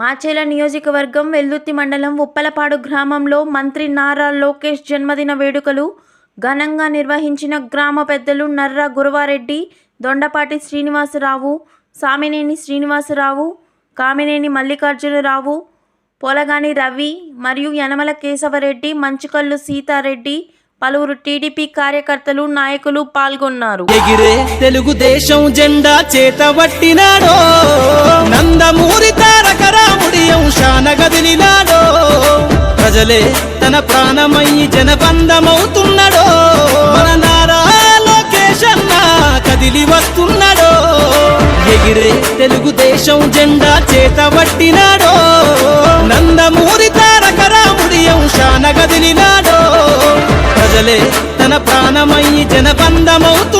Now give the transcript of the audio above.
మాచేల నియోజకవర్గం వెల్దుర్తి మండలం ఉప్పలపాడు గ్రామంలో మంత్రి నారా లోకేష్ జన్మదిన వేడుకలు ఘనంగా నిర్వహించిన గ్రామ పెద్దలు నర్రా గురవారెడ్డి దొండపాటి శ్రీనివాసరావు సామినేని శ్రీనివాసరావు కామినేని మల్లికార్జునరావు పొలగాని రవి మరియు యనమల కేశవరెడ్డి మంచుకల్లు సీతారెడ్డి పలువురు టీడీపీ కార్యకర్తలు నాయకులు పాల్గొన్నారు. తెలుగుదేశం జెండా చేతబట్టినాడో గదిలినాడో ప్రజలే తన ప్రాణమయ్యి జనబంధమవుతున్నాడో. మన నారా లోకేశన్న కదిలి వస్తున్నాడో. ఎగిరే తెలుగుదేశం జెండా చేతబట్టినాడో నందమూరి తారక రాముడి అంశాన గదిలినాడో ప్రజలే తన ప్రాణమయ్యి జనబంధమవుతు